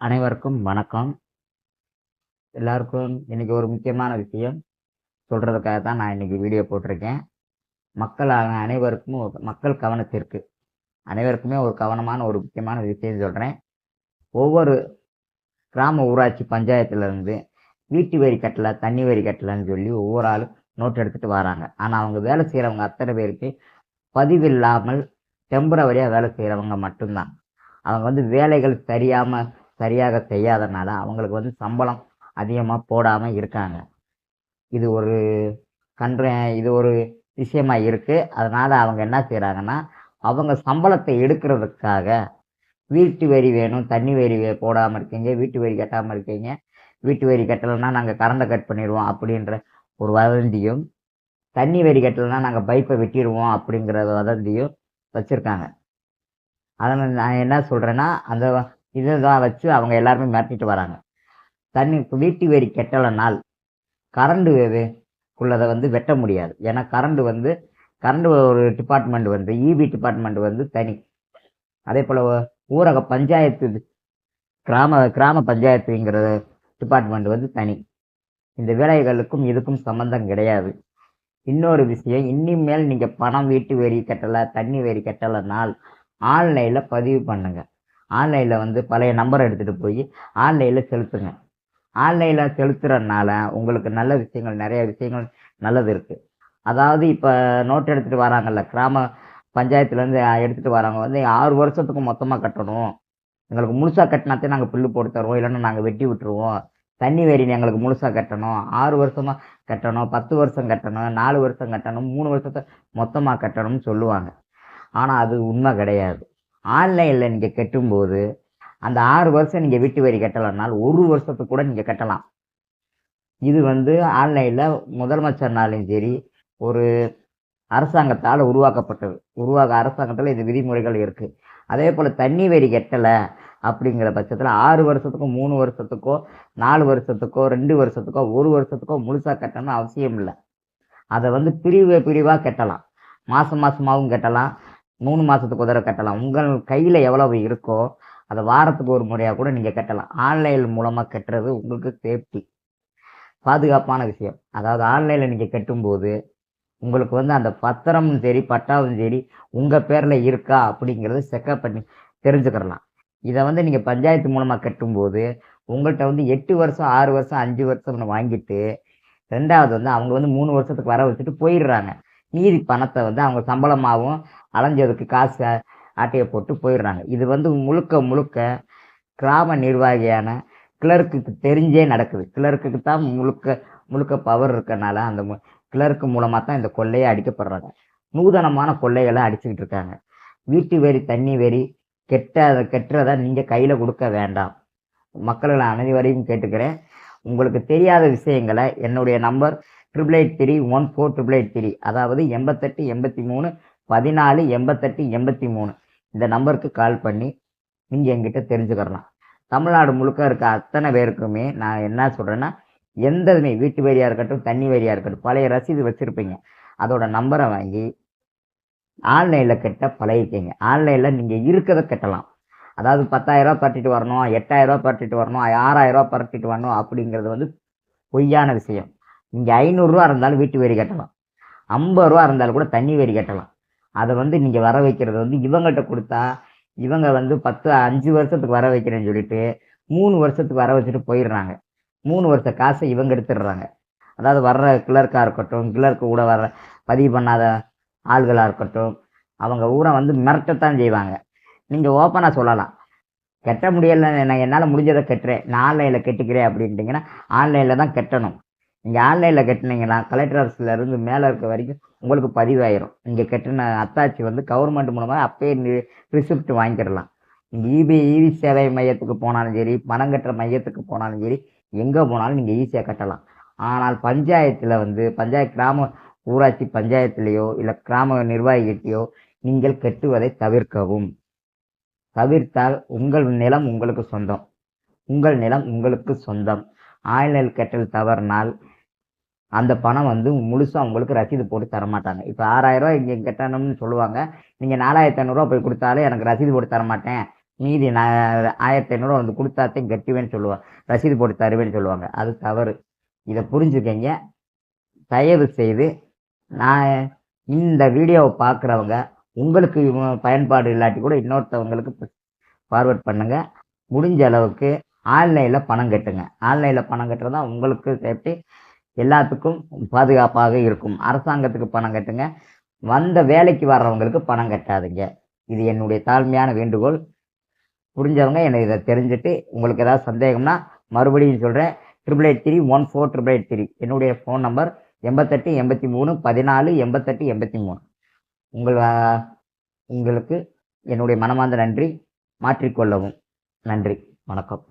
அனைவருக்கும் வணக்கம். எல்லாருக்கும் இன்னைக்கு ஒரு முக்கியமான விஷயம். சொல்கிறதுக்காக தான் நான் இன்னைக்கு வீடியோ போட்டிருக்கேன். மக்கள் அனைவருக்கும் மக்கள் கவனத்திற்கு. அனைவருக்குமே ஒரு கவனமான ஒரு முக்கியமான விஷயம் சொல்கிறேன் ஒவ்வொரு கிராம ஊராட்சி பஞ்சாயத்துலேருந்து வீட்டு வரி கட்டல தண்ணி வரி கட்டலன்னு சொல்லி ஒவ்வொரு ஆளும் நோட் எடுத்துகிட்டு வராங்க. ஆனால் அவங்க வேலை செய்கிறவங்க அத்தனை பேருக்கு பதிவில்லாமல் டெம்பரவரியாக வேலை செய்கிறவங்க மட்டும்தான். அவங்க வந்து வேலைகள் சரியாமல் சரியாக செய்யாதனால அவங்களுக்கு வந்து சம்பளம் அதிகமாக போடாமல் இருக்காங்க. இது ஒரு கன்று இது ஒரு விஷயமாக இருக்குது அதனால் அவங்க என்ன செய்கிறாங்கன்னா அவங்க சம்பளத்தை எடுக்கிறதுக்காக வீட்டு வரி வேணும் தண்ணி வரி போடாமல் இருக்கீங்க வீட்டு வரி கட்டாமல் இருக்கீங்க வீட்டு வரி கட்டலைன்னா நாங்கள் கரண்டை கட் பண்ணிடுவோம் அப்படின்ற ஒரு வதந்தியும் தண்ணி வரி கட்டலைன்னா நாங்கள் பைப்பை வெட்டிடுவோம் அப்படிங்கிற வதந்தியும் வச்சுருக்காங்க. அதனால் நான் என்ன சொல்கிறேன்னா அந்த இதை தான் வச்சு அவங்க எல்லாருமே மிரட்டிட்டு வராங்க. தண்ணி வீட்டு வரி கெட்டலனால் கரண்டு உள்ளதை வந்து வெட்ட முடியாது. ஏன்னா கரண்டு வந்து கரண்ட் ஒரு டிபார்ட்மெண்ட் வந்து இபி டிபார்ட்மெண்ட் வந்து தனி. அதே போல் ஊரக பஞ்சாயத்து கிராம கிராம பஞ்சாயத்துங்கிற டிபார்ட்மெண்ட் வந்து தனி. இந்த வேலைகளுக்கும் இதுக்கும் சம்மந்தம் கிடையாது. இன்னொரு விஷயம் இனிமேல் நீங்கள் பணம் வீட்டு வரி கட்டலை தண்ணி வரி கட்டலைனால் ஆன்லைனில் பதிவு பண்ணுங்கள் ஆன்லைனில் வந்து பழைய நம்பரை எடுத்துகிட்டு போய் ஆன்லைனில் செலுத்துங்க. ஆன்லைனில் செலுத்துறதுனால உங்களுக்கு நல்ல விஷயங்கள் நிறைய விஷயங்கள் நல்லது இருக்குது அதாவது இப்போ நோட் எடுத்துகிட்டு வராங்கல்ல கிராம பஞ்சாயத்துலேருந்து எடுத்துகிட்டு வராங்க வந்து ஆறு வருஷத்துக்கு மொத்தமாக கட்டணும். எங்களுக்கு முழுசாக கட்டினாத்தே நாங்கள் புல்லு போட்டு தருவோம் இல்லைன்னா நாங்கள் வெட்டி விட்டுருவோம். தண்ணி வேரின் எங்களுக்கு முழுசாக கட்டணும் ஆறு வருஷமாக கட்டணும் பத்து வருஷம் கட்டணும் நாலு வருஷம் கட்டணும் மூணு வருஷத்தை மொத்தமாக கட்டணும்னு சொல்லுவாங்க. ஆனால் அது உண்மை கிடையாது. ஆன்லைனில் நீங்கள் கட்டும்போது அந்த ஆறு வருஷம் நீங்கள் வீட்டு வரி கட்டலைனாலும் ஒரு வருஷத்துக்கு கூட நீங்கள் கட்டலாம். இது வந்து ஆன்லைனில் முதலமைச்சர்னாலும் சரி ஒரு அரசாங்கத்தால் உருவாக்கப்பட்டது. உருவாக்க அரசாங்கத்தில் இது விதிமுறைகள் இருக்குது அதே போல் தண்ணி வரி கட்டலை அப்படிங்கிற பட்சத்தில் ஆறு வருஷத்துக்கோ மூணு வருஷத்துக்கோ நாலு வருஷத்துக்கோ ரெண்டு வருஷத்துக்கோ ஒரு வருஷத்துக்கோ முழுசாக கட்டணும்னு அவசியம் இல்லை. அதை வந்து பிரிவு பிரிவாக கட்டலாம். மாதம் மாதமாகவும் கட்டலாம். மூணு மாதத்துக்கு ஒரு தடவை கட்டலாம். உங்கள் கையில் எவ்வளவு இருக்கோ அதை வாரத்துக்கு ஒரு முறையாக கூட நீங்கள் கட்டலாம். ஆன்லைன் மூலமாக கட்டுறது உங்களுக்கு சேஃப்டி. பாதுகாப்பான விஷயம். அதாவது ஆன்லைனில் நீங்கள் கட்டும்போது உங்களுக்கு வந்து அந்த பத்திரமும் சரி பட்டாவும் சரி உங்கள் பேரில் இருக்கா அப்படிங்கிறத செக்கப் பண்ணி தெரிஞ்சுக்கிறலாம். இதை வந்து நீங்கள் பஞ்சாயத்து மூலமாக கட்டும்போது உங்கள்கிட்ட வந்து எட்டு வருஷம் ஆறு வருஷம் அஞ்சு வருஷம்னு வாங்கிட்டு ரெண்டாவது வந்து அவங்க வந்து மூணு வருஷத்துக்கு வர வச்சுட்டு போயிடுறாங்க. மீதி பணத்தை வந்து அவங்க சம்பளமாகவும் அலைஞ்சதுக்கு காசு ஆட்டையை போட்டு போயிடுறாங்க. இது வந்து முழுக்க முழுக்க கிராம நிர்வாகியான கிளர்க்குக்கு தெரிஞ்சே நடக்குது. கிளர்க்குக்கு தான் முழுக்க முழுக்க பவர் இருக்கனால அந்த கிளர்க்கு மூலமாக தான் இந்த கொள்ளையை அடிக்கப்படுறாங்க. நூதனமான கொள்ளைகளை அடிச்சுக்கிட்டு இருக்காங்க. வீட்டு வரி தண்ணி வெறி கெட்ட கெட்டுறதை நீங்கள் கையில் கொடுக்க வேண்டாம். மக்களை அனைவரையும் கேட்டுக்கிறேன். உங்களுக்கு தெரியாத விஷயங்களை என்னுடைய number triple eight three one four triple eight three அதாவது எண்பத்தெட்டு எண்பத்தி மூணு பதினாலு எண்பத்தெட்டு எண்பத்தி மூணு இந்த நம்பருக்கு கால் பண்ணி நீங்கள் எங்கிட்ட தெரிஞ்சுக்கிறலாம். தமிழ்நாடு முழுக்க இருக்க அத்தனை பேருக்குமே நான் என்ன சொல்கிறேன்னா எந்ததுமே வீட்டு வரியாக இருக்கட்டும் தண்ணி வரியாக இருக்கட்டும் பழைய ரசீது வச்சுருப்பீங்க. அதோட நம்பரை வாங்கி ஆன்லைனில் கட்ட பழகிக்கங்க. ஆன்லைனில் நீங்கள் இருக்கிறத கட்டலாம். அதாவது பத்தாயிரரூவா பரட்டிட்டு வரணும் எட்டாயிரரூவா பரட்டிட்டு வரணும் ஆறாயிரரூவா பரட்டிட்டு வரணும் அப்படிங்கிறது வந்து பொய்யான விஷயம். இங்கே ஐநூறுரூவா இருந்தாலும் வீட்டு வரி கட்டலாம். ஐம்பது ரூபா இருந்தாலும் கூட தண்ணி வரி கட்டலாம். அதை வந்து நீங்கள் வர வைக்கிறது வந்து இவங்கள்ட்ட கொடுத்தா இவங்க வந்து பத்து அஞ்சு வருஷத்துக்கு வர வைக்கிறேன்னு சொல்லிட்டு மூணு வருஷத்துக்கு வர வச்சுட்டு போயிடுறாங்க. மூணு வருஷ காசை இவங்க எடுத்துடுறாங்க. அதாவது வர்ற கிளர்க்காக இருக்கட்டும் கிளர்க்கு கூட வர பதிவு பண்ணாத ஆள்களாக இருக்கட்டும் அவங்க ஊரை வந்து மிரட்டத்தான் செய்வாங்க. நீங்கள் ஓப்பனாக சொல்லலாம். கட்ட முடியலை நான் என்னால் முடிஞ்சதை கட்டுறேன். நான் ஆன்லைனில் கட்டிக்கிறேன் அப்படின்ட்டிங்கன்னா ஆன்லைனில் தான் கட்டணும். நீங்கள் ஆன்லைனில் கட்டினீங்கன்னா கலெக்டர் ஆஃபீஸில் இருந்து மேலே இருக்க வரைக்கும் உங்களுக்கு பதிவாயிரும். நீங்கள் கட்டின அத்தாட்சி வந்து கவர்மெண்ட் மூலமாக அப்பயே ரிசிப்ட் வாங்கிடலாம் நீங்கள் இபி இவி சேவை மையத்துக்கு போனாலும் சரி பணம் கட்டுற மையத்துக்கு போனாலும் சரி எங்கே போனாலும் நீங்கள் ஈஸியாக கட்டலாம். ஆனால் பஞ்சாயத்தில் வந்து பஞ்சாயத்து கிராம ஊராட்சி பஞ்சாயத்துலேயோ இல்லை கிராம நிர்வாகிகிட்டையோ நீங்கள் கட்டுவதை தவிர்க்கவும். தவிர்த்தால் உங்கள் நிலம் உங்களுக்கு சொந்தம். உங்கள் நிலம் உங்களுக்கு சொந்தம். ஆன்லைன் கட்டல் தவறினால் அந்த பணம் வந்து முழுசாக உங்களுக்கு ரசீது போட்டு தர மாட்டாங்க இப்போ ஆறாயிரரூவா இங்கே கட்டணும்னு சொல்லுவாங்க. நீங்கள் நாலாயிரத்தி ஐநூறுரூவா போய் கொடுத்தாலே எனக்கு ரசீது போட்டு தரமாட்டேன். மீதி நான் ஆயிரத்தி ஐநூறு வந்து கொடுத்தாத்தையும் கட்டுவேன்னு சொல்லுவாங்க. ரசீது போட்டு தருவேன்னு சொல்லுவாங்க. அது தவறு. இதை புரிஞ்சுக்கங்க. தயவு செய்து நான் இந்த வீடியோவை பார்க்குறவங்க உங்களுக்கு பயன்பாடு இல்லாட்டி கூட இன்னொருத்தவங்களுக்கு ஃபார்வர்ட் பண்ணுங்கள் முடிஞ்ச அளவுக்கு ஆன்லைனில் பணம் கட்டுங்க. ஆன்லைனில் பணம் கட்டுறதா உங்களுக்கு சேஃப்டி. எல்லாத்துக்கும் பாதுகாப்பாக இருக்கும். அரசாங்கத்துக்கு பணம் கட்டுங்க. வந்த வேலைக்கு வர்றவங்களுக்கு பணம் கட்டாதுங்க. இது என்னுடைய தாழ்மையான வேண்டுகோள். புரிஞ்சவங்க என்னை இதை தெரிஞ்சுட்டு உங்களுக்கு ஏதாவது சந்தேகம்னா மறுபடியும் சொல்கிறேன் triple eight three one four triple eight three என்னுடைய ஃபோன் நம்பர் எண்பத்தெட்டு எண்பத்தி மூணு பதினாலு எண்பத்தெட்டு எண்பத்தி மூணு. உங்கள் உங்களுக்கு என்னுடைய மனமார்ந்த நன்றி. மாற்றிக்கொள்ளவும். நன்றி. வணக்கம்.